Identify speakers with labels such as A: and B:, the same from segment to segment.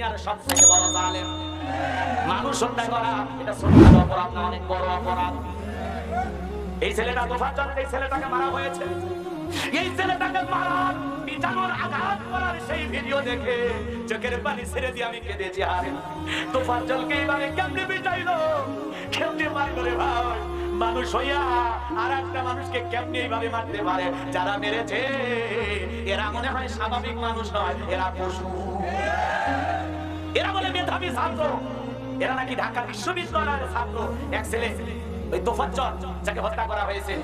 A: দুনিয়ার সবথেকে বড় জালেম। মানুষ হত্যা করা, এটা ছোটখাটো অপরাধ না, অনেক বড় অপরাধ। এই ছেলেটা তোফাজ্জল এই ছেলেটাকে মারা হয়েছে। এই ছেলেটাকে মারার সেই ভিডিও দেখে আমি মানুষ হইয়া আর একটা মানুষকে এইভাবে পারে? যারা মেরেছে, এরা মনে হয় স্বাভাবিক মানুষ নয়, এরা পশু। এরা বলে মেধাবী ছাত্র। এরা নাকি ঢাকা বিশ্ববিদ্যালয়ের ছাত্র। এক ছেলে, ওই তোফাজ্জল, যাকে হত্যা করা হয়েছে।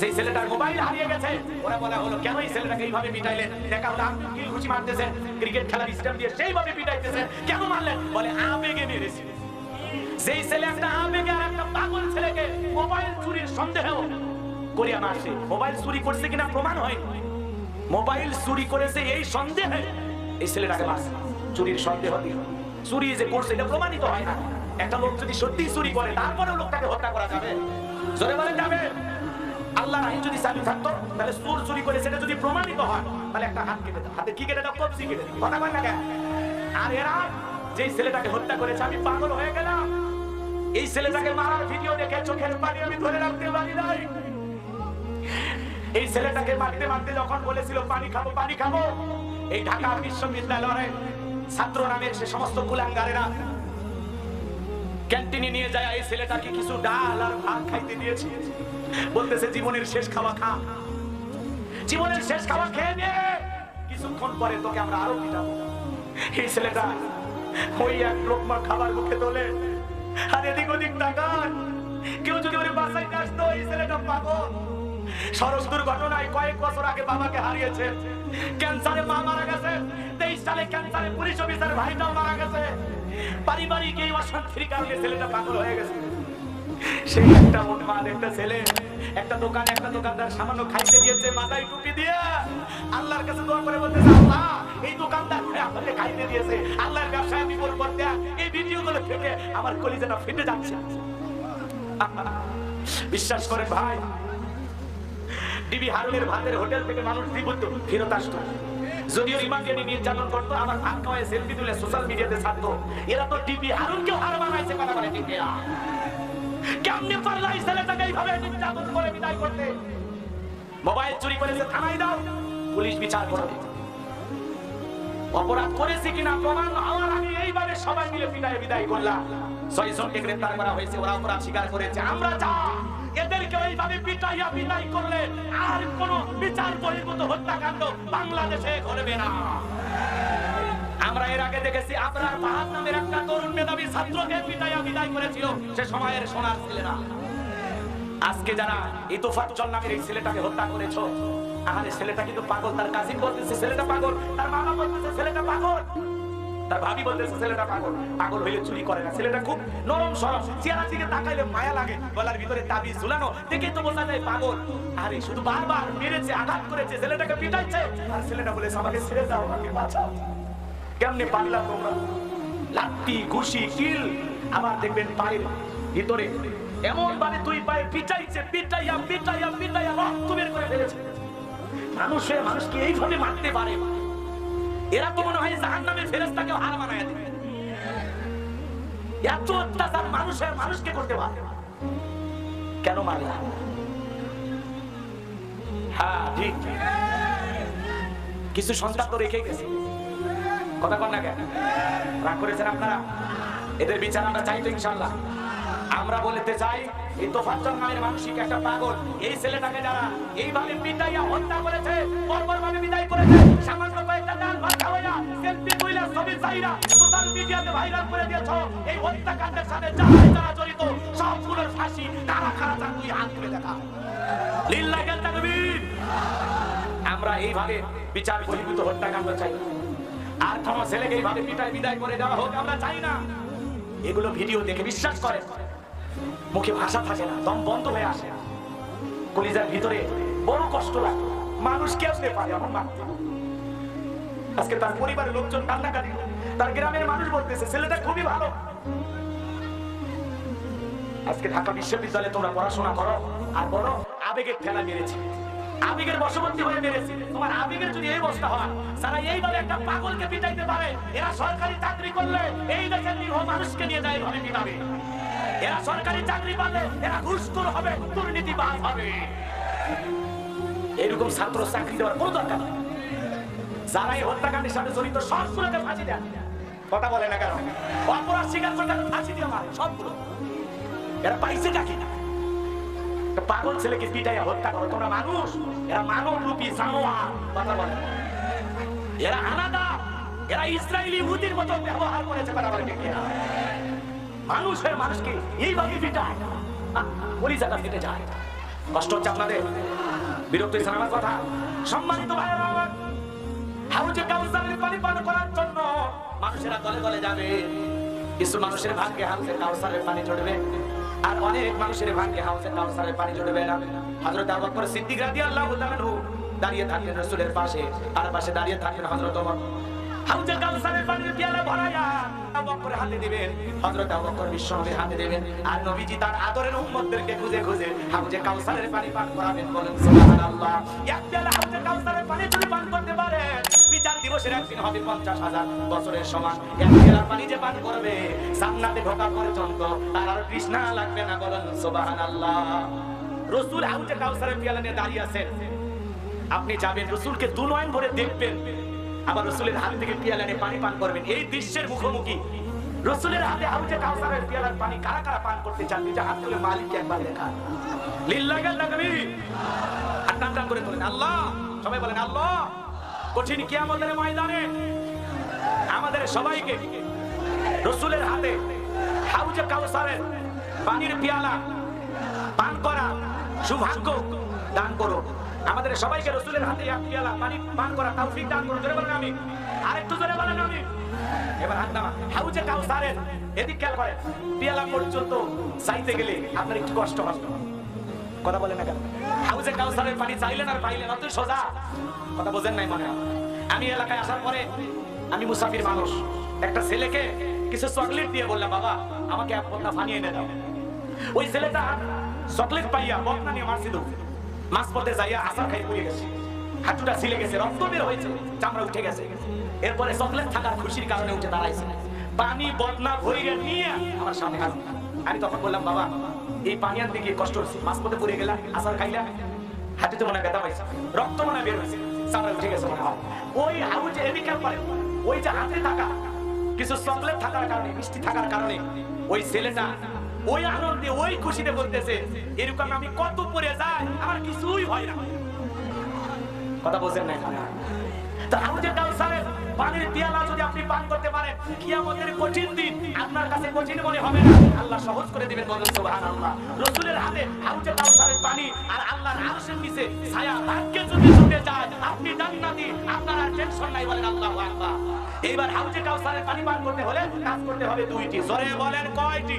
A: সেই ছেলেটার মোবাইল হারিয়ে গেছে। ওরা বলা, হলো কেন এই ছেলেটাকে এইভাবে পিটাইলেন? দেখা হলো আপনি ঘুষি মারতেছেন? ক্রিকেট খেলার স্টেম দিয়ে সেইভাবে পিটাইতেছেন? কেন মারলেন? বলে, আবেগে মেরেছি। সেই ছেলে একটা আবেগে আর একটা পাগল ছেলেকে মোবাইল চুরির সন্দেহ করিয়া মারছে মোবাইল চুরি করছে কিনা প্রমাণ হয় মোবাইল চুরি করেছে এই সন্দেহে এই ছেলেটাকে মারছে। চুরির সন্দেহ চুরি যে করছে, এটা প্রমাণিত হয় না। একটা লোক যদি সত্যি চুরি করে, তারপরেও লোকটাকে হত্যা করা যাবে। জোরে বলেন, যাবে। আল্লাহর আইন যদি চালু থাকতো, তাহলে চোর চুরি করে সেটা যদি প্রমাণিত হয়, তাহলে একটা হাত কেটে হাতে কি কেটে দাও? কবজি কেটে কথা বল না কেন? আর এরা যে ছেলেটাকে হত্যা করেছে, আমি পাগল হয়ে গেলাম। এই ছেলেটাকে মারার ভিডিও দেখে চোখের পানি আমি ধরে রাখতে পারি নাই। এই ছেলেটাকে মারতে মারতে যখন বলেছিল, পানি খাব পানি খাব। এই ঢাকা বিশ্ববিদ্যালয়ের ছাত্র নামের সে সমস্ত কুলাঙ্গারেরা। ক্যান্টিনে নিয়ে যায় এই ছেলেটাকে কিছু ডাল আর ভাত খাইতে দিয়েছে। বলতেছে, জীবনের শেষ খাওয়া খা। জীবনের শেষ খাওয়া খেয়ে নে। কিছুক্ষণ পরে তোকে আমরা আরও পিটাবো। এই ছেলেটা ওই এক লোকমা খাবার মুখে তোলে। আর এদিক ওদিক তাকান কেউ যদি ওরে বাসাইতে আসতো, এই ছেলেটা পাগল। সড়ক দুর্ঘটনায় কয়েক বছর আগে বাবাকে হারিয়েছে। ক্যান্সারে মা মারা গেছে। তেইশ সালে ক্যান্সারে পুলিশ অফিসার ভাইটাও মারা গেছে। পারিবারিক এই অশান্তির কারণে ছেলেটা পাগল হয়ে গেছে। সেই একটা উন্মাদ একটা ছেলে, একটা দোকানে একটা দোকানদার সামান্য খাইতে দিয়েছে, মাথায় টুপি দিয়ে। আল্লাহর কাছে দোয়া করে বলতেছে, আল্লাহ, এই দোকানদার আমাকে খাইতে দিয়েছে। আল্লাহর ব্যবসায় বিপদ করতে এই ভিডিওগুলো আমার কলিজাটা ফেটে যাচ্ছে। বিশ্বাস করেন ভাই ডিবি হারুনের ভাতের হোটেল থেকে মানুষ দ্বিবুদ্ধ ফেরত আসতো। যদিও ইমাকে নিয়ে নির্যাতন করতো আমার ভাত খাওয়ায় সেলফি তুলে সোশ্যাল মিডিয়াতে ছাড়তো। এরা তো ডিবি হারুনকেও হার বানাইছে কথা বলে কেমনে পারলা এই ছেলেটাকে এইভাবে নির্যাতন করে বিদায় করতে? মোবাইল চুরি করেছে, থানায় দাও, পুলিশ বিচার করবে। অপরাধ করেছে কিনা প্রমাণ হওয়ার আগে এইভাবে সবাই মিলে বিদায় বিদায় করলাম। ছয় জনকে গ্রেফতার করা হয়েছে, ওরা অপরাধ স্বীকার করেছে। আমরা যা এদেরকে এইভাবে পিটাইয়া বিদায় করলে আর কোন বিচার বহির্ভূত হত্যাকাণ্ড বাংলাদেশে ঘটবে না। আমরা এর আগে দেখেছি, আপনার বাহাত নামের একটা তরুণ মেধাবী ছাত্রকে পিটাইয়া বিদায় করেছিল। সে সময়ের সোনার ছেলেরা। আজকে যারা এই তোফাজ্জল নামের এই ছেলেটাকে হত্যা করেছ আরে ছেলেটা কিন্তু পাগল, তার কাজিন বলতেছে, ছেলেটা পাগল, তার মামা বলতেছে, ছেলেটা পাগল। তার ভাবি বলতেছে, ছেলেটা পাগল পাগল হইলে চুরি করে না। ছেলেটা খুব নরম সরম। চেহারা দিকে তাকাইলে মায়া লাগে, গলার ভিতরে তাবি ঝুলানো। দেখেই তো বোঝা যায় পাগল। আরে, শুধু বারবার মেরেছে, আঘাত করেছে, ছেলেটাকে পিটাইছে। আর ছেলেটা বলেছে, আমাকে ছেড়ে দাও, আমাকে বাঁচাও। কেমনে পারলা তোমরা? লাত্তি ঘুষি কিল আবার দেখবেন পায়ের ভিতরে এমন ভাবে দুই পায়ে পিটাইছে, পিটাইয়া পিটাইয়া পিটাইয়া রক্ত বের করে ফেলেছে। মানুষের মানুষকে এইভাবে মারতে পারে? এরা তো মনে হয় জাহান নামের ফেরেস্তাকে হার বানায় দেবে। এত অত্যাচার মানুষের, মানুষকে করতে পারে কেন মারলা? হ্যাঁ ঠিক। কিছু সন্তান তো রেখে গেছে। কথা কন না কেন? রাগ করেছেন আপনারা? এদের বিচার আমরা চাই তো ইনশাল্লাহ আমরা বলতে চাই, এই তোফাজ্জল নামের মানসিক একটা পাগল, এই ছেলেটাকে যারা এইভাবে পিটাইয়া হত্যা করেছে বর্বর ভাবে বিদায় করেছে আমরা এইভাবে বিচার বহির্ভূত হত্যাকাণ্ড চাই। আর কোন ছেলেকে এইভাবে পিটায় বিদায় করে দেওয়া হোক, আমরা চাই না। এগুলো ভিডিও দেখে বিশ্বাস করে। মুখে ভাষা থাকে না, দম বন্ধ হয়ে আসে। কলিজার ভিতরে বড় কষ্ট লাগে। মানুষ কেমনে পারে এমন মানতে আজকে তার পরিবারের লোকজন কান্নাকাটি তার গ্রামের মানুষ বলতেছে, ছেলেটা খুবই ভালো। আজকে ঢাকা বিশ্ববিদ্যালয়ে তোমরা পড়াশোনা করো আর বড় আবেগের ঠেলা মেরেছে। আবেগের বশবর্তী হয়ে মেরেছে। তোমার আবেগের যদি এই অবস্থা হয়, সারা এইভাবে একটা পাগলকে পিটাইতে পারে, এরা সরকারি চাকরি করলে এই দেশের নিরীহ মানুষকে নিয়ে যায় এইভাবে পিটাবে। এরা সরকারি চাকরি পালে এরা ঘুষখোর হবে, দুর্নীতিবাজ হবে। এরকম ছাত্র চাকরি দেওয়ার কোনো দরকার নেই। যারা এই হত্যাকাণ্ডের সাথে জড়িত সবগুলোকে ফাঁসি দেন। কথা বলে না কেন? অপরাধ স্বীকার করতে ফাঁসি দিয়ে মারে সবগুলো এরা পাইছে কাকি না? পাগল ছেলেকে পিটাইয়া হত্যা করো তোমরা মানুষ? এরা মানব রূপী জানোয়ার কথা বলে। এরা আলাদা এরা ইসরায়েলি ইহুদির মতো ব্যবহার করেছে বলে? মানুষ হয়ে মানুষকে এইভাবে পিটায় আহ, কলিজাটা ফেটে যায়। কষ্ট হচ্ছে আপনাদের? বিরক্ত আমার কথা? সম্মানিত আমার হাউজে কাউসারের মানুষেরা দলে দলে যাবে, কিছু মানুষের ভাগ্যে হাউজে কাউসারের পানি চড়বে আর অনেক মানুষের ভাগ্যে হাউজে কাউসারের পানি চড়বে না। হযরত আবু বকর সিদ্দিক রাদিয়াল্লাহু তাআলা দাঁড়িয়ে থাকলেন রাসূলের পাশে, আর পাশে দাঁড়িয়ে থাকলেন হযরত ওমর। হাউজে পানি করতে পারে দিবসের একদিন হবে পঞ্চাশ হাজার বছরের সমান। এক পানি যে পান করবে, সামনাতে ঢোকা পর্যন্ত তার আর তৃষ্ণা লাগবে না বলেন, সুবহানাল্লাহ। রসুল হাউজে কাউসারের পেয়ালা নিয়ে দাঁড়িয়ে আছেন। আপনি যাবেন, রসুলকে দু নয়ন ভরে দেখবেন। আবার রসুলের হাত থেকে পিয়ালা নিয়ে পানি পান করবেন। এই দৃশ্যের মুখোমুখি। রসুলের হাতে হাউজে কাউসারের পিয়ালার পানি কারা কারা পান করতে চান নিজে হাত তুলে মালিক একবার দেখা লিল্লাহি আল্লাহ কবি আর করে আল্লাহ। সবাই বলেন, আল্লাহ। কঠিন কিয়ামতের ময়দানে আমাদের সবাইকে রসুলের হাতে হাউজে কাউসারের পানির পিয়ালা পান করা সৌভাগ্য দান করো আমাদের সবাইকে রসুলের হাতে এক পিয়ালা পানি পান করা তৌফিক দান করো জোরে বলেন আমি। আরেকটু জোরে বলেন আমি। এবার হাত নামা হাউজে কাউসারের এদিক খেয়াল করেন। পিয়ালা পর্যন্ত চাইতে গেলে আপনার একটু কষ্ট হবে। কথা বলেন না কেন? হাউজে কাউসারের পানি আর পাইলেন অত সোজা। কথা বোঝেন নাই মনে আমি এলাকায় আসার পরে আমি মুসাফির মানুষ। একটা ছেলেকে কিছু চকলেট দিয়ে বললাম, বাবা, আমাকে এক বদনা পানি এনে দাও। ওই ছেলেটা চকলেট পাইয়া বদনা নিয়ে মারছিল মাছ পথে যাইয়া আসার খাই পড়ে গেছে। হাঁটুটা ছিলে গেছে, রক্ত বের হয়েছে, চামড়া উঠে গেছে। এরপরে চকলেট থাকার খুশির কারণে উঠে দাঁড়াইছে। পানি বদনা ভরিয়ে নিয়ে আমার সামনে আমি তখন বললাম, বাবা এই পানি আনতে গিয়ে কষ্ট হচ্ছে মাছ পথে পড়ে গেলা আসার খাইলা হাতে তো মনে ব্যথা পাইছে। রক্ত মনে বের হয়েছে। চামড়া উঠে গেছে মনে ওই হাউজে এদিকে পারে, ওই যে হাতে থাকা, কিছু চকলেট থাকার কারণে, মিষ্টি থাকার কারণে, ওই ছেলেটা ওই আনন্দে, ওই খুশিতে বলতেছে, এরকম আমি কত পরে যাই, আমার কিছুই হয় না। কথা বলছেন না তা পানির যদি আপনি পান করতে পারেন, কিয়ামতের কঠিন দিন আপনার কাছে কঠিন মনে হবে না। আল্লাহ সহজ করে দিবেন বলেন, সুবহানাল্লাহ। রাসূলের হাতে পানি আর আল্লাহর আরশের নিচে ছায়া ভাগ্যে যদি ছুটে যায়, আপনি জান্নাতি, আপনার আর টেনশন নাই বলেন আল্লাহু আকবার। এইবার পানি পান করতে হলে কাজ করতে হবে দুইটি। জোরে বলেন কয়টি?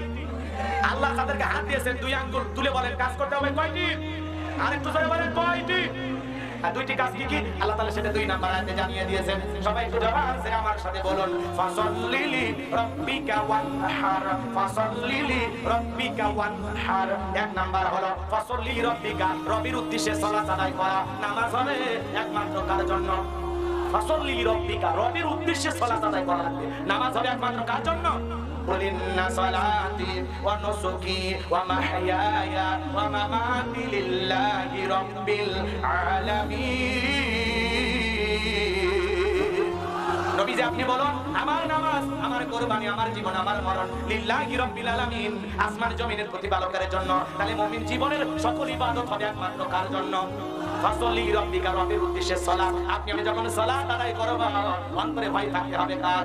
A: আল্লাহ তাদেরকে হাত দিয়েছেন দুই আঙ্গুল তুলে বলেন, কাজ করতে হবে কয়টি? আরেকটু জোরে বলেন কয়টি? আর দুইটি কাজ কি কি? আল্লাহ তাআলা সেটা দুই নাম্বার আয়াতে জানিয়ে দিয়েছেন। সবাই একটু জবান সে আমার সাথে বলুন। ফাসাল্লিলি রাব্বিকা ওয়ানহার, ফাসাল্লিলি রাব্বিকা ওয়ানহার। এক নাম্বার হলো, ফাসাল্লি রাব্বিকা, রবির উদ্দেশ্যে সালাত আদায় করা। নামাজ হবে একমাত্র কার জন্য? ফাসাল্লি রাব্বিকা, রবির উদ্দেশ্যে সালাত আদায় করা লাগবে। নামাজ হবে একমাত্র কার জন্য? قل إن صلاتي ونسكي ومحياي ومماتي لله رب العالمين নবীজি আপনি বলুন আমার নামাজ আমার কোরবানি আমার জীবন আমার মরণ লিল্লাহি রাব্বিল আলামিন আসমান জমিনের প্রতিপালকের জন্য তাহলে মুমিন জীবনের সকল ইবাদত হবে একমাত্র কার জন্য ফাসলি রাব্বিকা রবের উদ্দেশ্যে সালাত আপনি আমি যখন সালাত আদায় করব অন্তরে ভয় থাকতে হবে কার